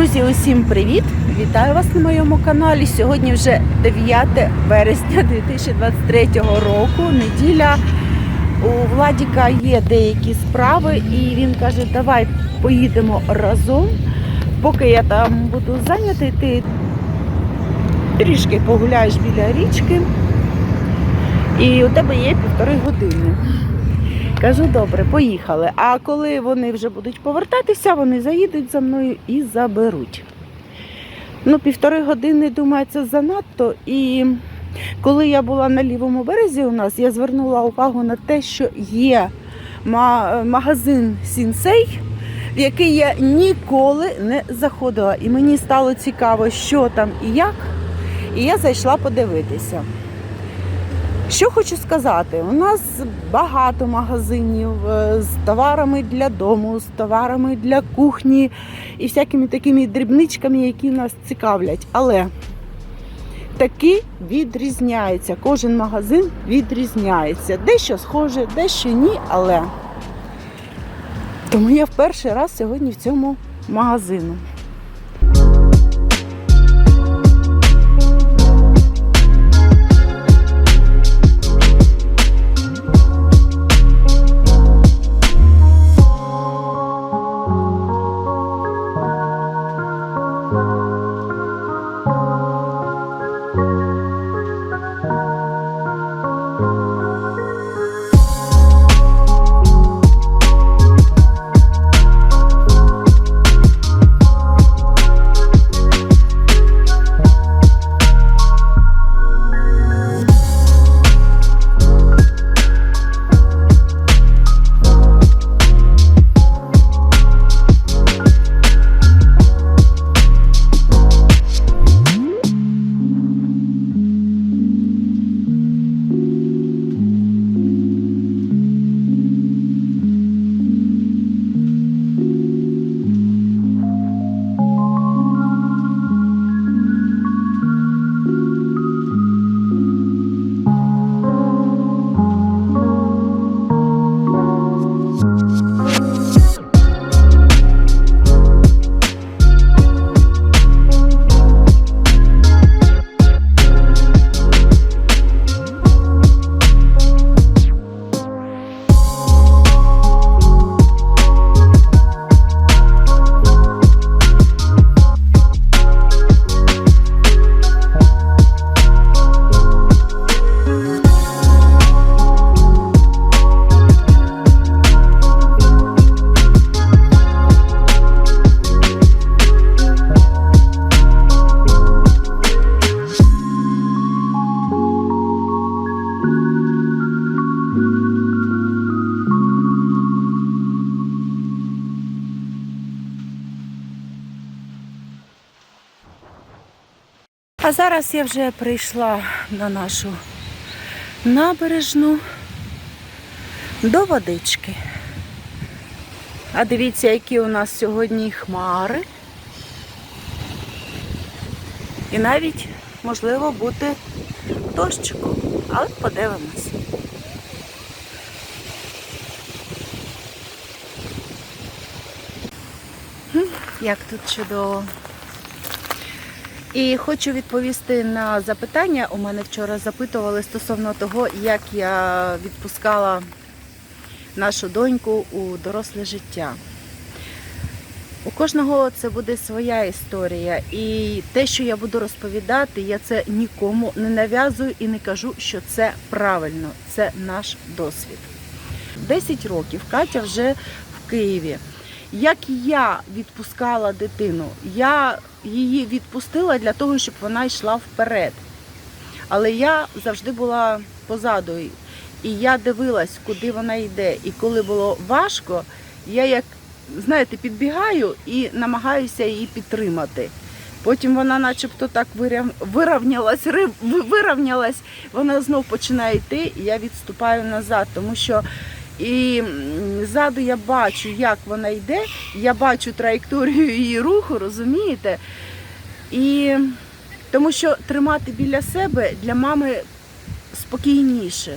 Друзі, усім привіт! Вітаю вас на моєму каналі. Сьогодні вже 9 вересня 2023 року. Неділя у Владіка є деякі справи, і він каже, давай поїдемо разом. Поки я там буду зайнятий, ти трішки погуляєш біля річки, і у тебе є півтори години. Кажу, добре, поїхали. А коли вони вже будуть повертатися, вони заїдуть за мною і заберуть. Ну, півтори години, думаю, це занадто. І коли я була на лівому березі у нас, я звернула увагу на те, що є магазин Сінсей, в який я ніколи не заходила. І мені стало цікаво, що там і як. І я зайшла подивитися. Що хочу сказати, у нас багато магазинів е, з товарами для дому, з товарами для кухні і всякими такими дрібничками, які нас цікавлять. Але таки відрізняється. Кожен магазин відрізняється. Дещо схоже, дещо ні, але тому я в перший раз сьогодні в цьому магазину. А зараз я вже прийшла на нашу набережну до водички. А дивіться, які у нас сьогодні хмари. І навіть можливо бути дощику. Але подивимось. Як тут чудово. І хочу відповісти на запитання. У мене вчора запитували стосовно того, як я відпускала нашу доньку у доросле життя. У кожного це буде своя історія. І те, що я буду розповідати, я це нікому не нав'язую і не кажу, що це правильно. Це наш досвід. 10 років Катя вже в Києві. Як я відпускала дитину, я її відпустила для того, щоб вона йшла вперед. Але я завжди була позаду. І я дивилась, куди вона йде. І коли було важко, я як, знаєте, підбігаю і намагаюся її підтримати. Потім вона начебто так вирівнялась, вирівнялась, вона знов починає йти, і я відступаю назад, тому що і ззаду я бачу, як вона йде, я бачу траєкторію її руху, розумієте? І тому що тримати біля себе для мами спокійніше.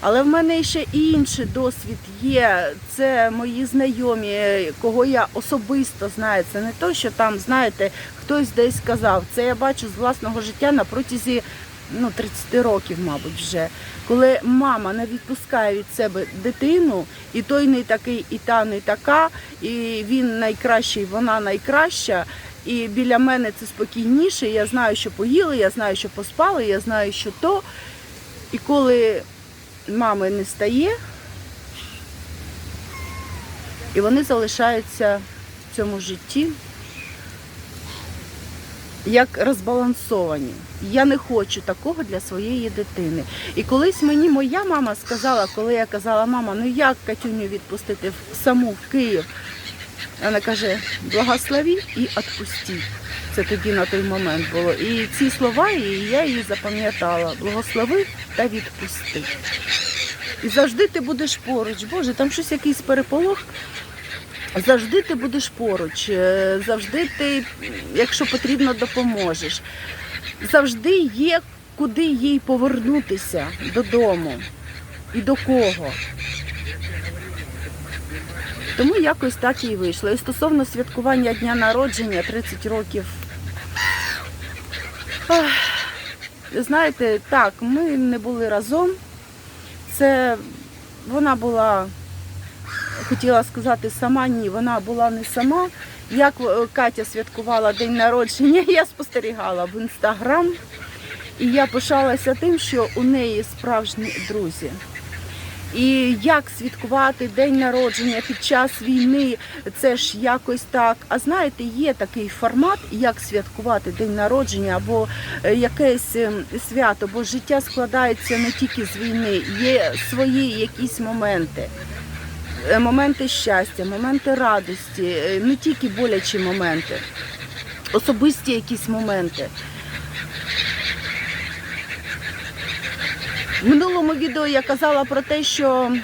Але в мене ще і інший досвід є. Це мої знайомі, кого я особисто знаю. Це не то, що там, знаєте, хтось десь сказав. Це я бачу з власного життя на протязі ну, 30 років, мабуть, вже. Коли мама не відпускає від себе дитину, і той не такий, і та не така, і він найкращий, вона найкраща. І біля мене це спокійніше. Я знаю, що поїли, я знаю, що поспали, я знаю, що то. І коли мами не стає, і вони залишаються в цьому житті як розбалансовані. Я не хочу такого для своєї дитини. І колись мені моя мама сказала, коли я казала, мама, ну як Катюню відпустити саму в Київ? Вона каже, благослови і відпусти. Це тоді на той момент було. І ці слова, я її запам'ятала. Благослови та відпусти. І завжди ти будеш поруч. Боже, там щось якийсь переполох. Завжди ти будеш поруч, е, завжди ти, якщо потрібно, допоможеш. Завжди є куди їй повернутися додому і до кого. Тому якось так і вийшло. І стосовно святкування дня народження 30 років. ах, Знаєте, так, ми не були разом. Це вона була хотіла сказати сама, ні, вона була не сама. Як е, Катя святкувала день народження, я спостерігала в інстаграм, і я пишалася тим, що у неї справжні друзі. І як святкувати день народження під час війни, це ж якось так. А знаєте, є такий формат, як святкувати день народження або е, якесь е, свято, бо життя складається не тільки з війни, є свої якісь моменти. Е, моменти щастя, моменти радості, е, не тільки болячі моменти, особисті якісь моменти. В минулому відео я казала про те, що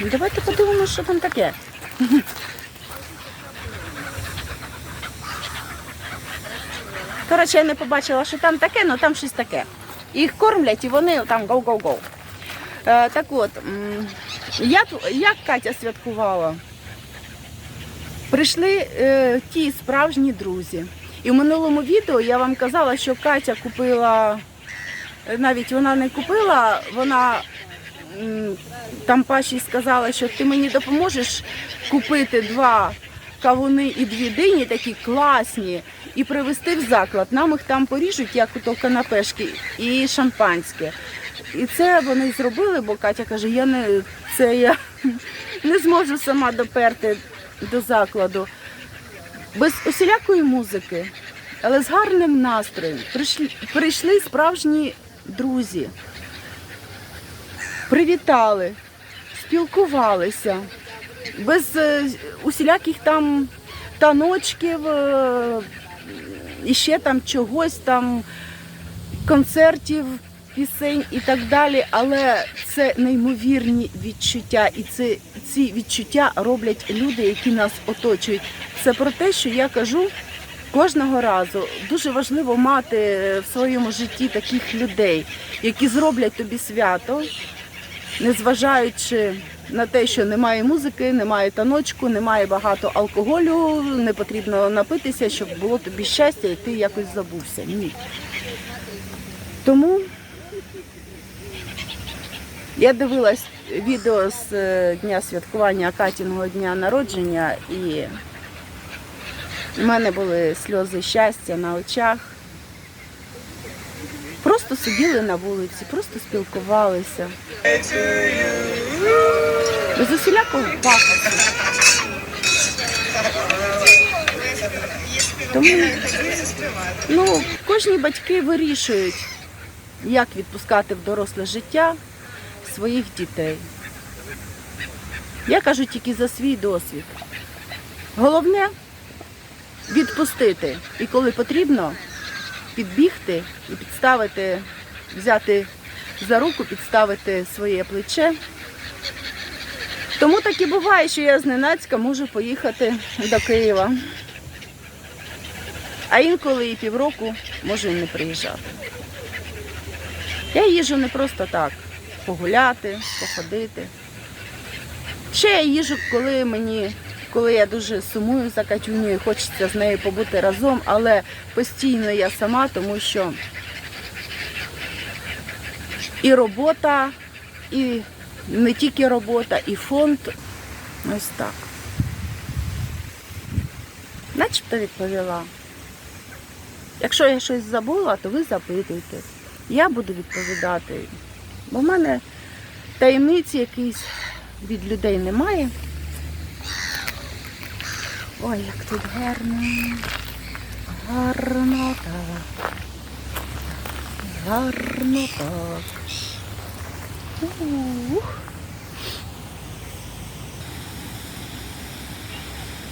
давайте подивимося, що там таке. Коротше, я не побачила, що там таке, але там щось таке. Їх кормлять і вони там гоу-гоу-гоу. Е, так от, як, як Катя святкувала? Прийшли е, ті справжні друзі. І в минулому відео я вам казала, що Катя купила, е, навіть вона не купила, вона там Паші сказала, що ти мені допоможеш купити два кавуни і дві дині, такі класні, і привезти в заклад. Нам їх там поріжуть, як ото канапешки, і шампанське. І це вони зробили, бо Катя каже, я не це я не зможу сама доперти до закладу. Без усілякої музики, але з гарним настроєм. Прийшли, прийшли справжні друзі, привітали, спілкувалися, без е, усіляких там таночків, е, і ще там чогось там, концертів, пісень і так далі. Але це неймовірні відчуття, і це ці відчуття роблять люди, які нас оточують. Це про те, що я кажу. Кожного разу дуже важливо мати в своєму житті таких людей, які зроблять тобі свято, незважаючи на те, що немає музики, немає таночку, немає багато алкоголю, не потрібно напитися, щоб було тобі щастя, і ти якось забувся. Ні. Тому я дивилась відео з е, дня святкування Катіного дня народження, і в мене були сльози щастя на очах. Просто сиділи на вулиці, просто спілкувалися. Без усілякого пафосу. Тому ну, кожні батьки вирішують, як відпускати в доросле життя своїх дітей. Я кажу тільки за свій досвід. Головне відпустити. І коли потрібно, підбігти і підставити, взяти за руку, підставити своє плече. Тому так і буває, що я зненацька можу поїхати до Києва. А інколи і півроку можу і не приїжджати. Я їжу не просто так погуляти, походити. Ще я їжу, коли мені, коли я дуже сумую за Катюню і хочеться з нею побути разом, але постійно я сама, тому що і робота, і не тільки робота, і фонд. Ось так. Начебто відповіла. Якщо я щось забула, то ви запитуйте. Я буду відповідати. Бо в мене таємниці якісь від людей немає. Ой, як тут гарно. Гарно так. Гарно так. Ух.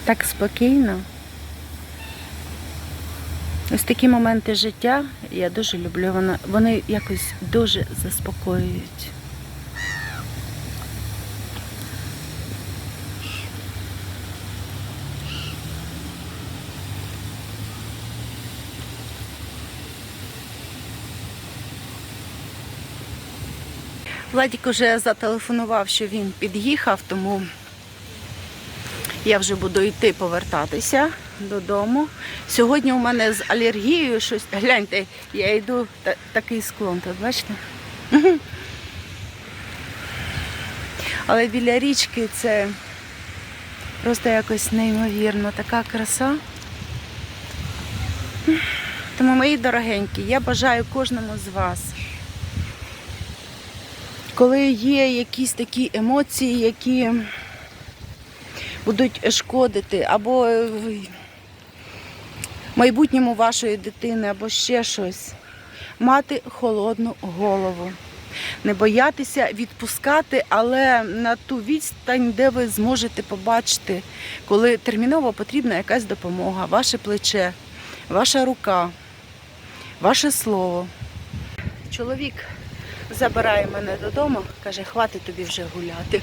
Так спокійно. Ось такі моменти життя я дуже люблю. Вони, вони якось дуже заспокоюють. Владік уже зателефонував, що він під'їхав, тому я вже буду йти повертатися додому. Сьогодні у мене з алергією щось. Гляньте, я йду та- такий склон, тут бачите? Але біля річки це просто якось неймовірно, така краса. Тому, мої дорогенькі, я бажаю кожному з вас, коли є якісь такі емоції, які будуть шкодити або майбутньому вашої дитини, або ще щось. Мати холодну голову. Не боятися відпускати, але на ту відстань, де ви зможете побачити, коли терміново потрібна якась допомога, ваше плече, ваша рука, ваше слово. Чоловік забирає мене додому, каже, хватить тобі вже гуляти.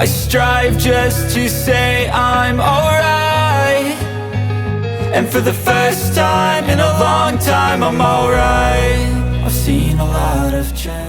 I strive just to say I'm alright. And for the first time in a long time, I'm alright. I've seen a lot of change.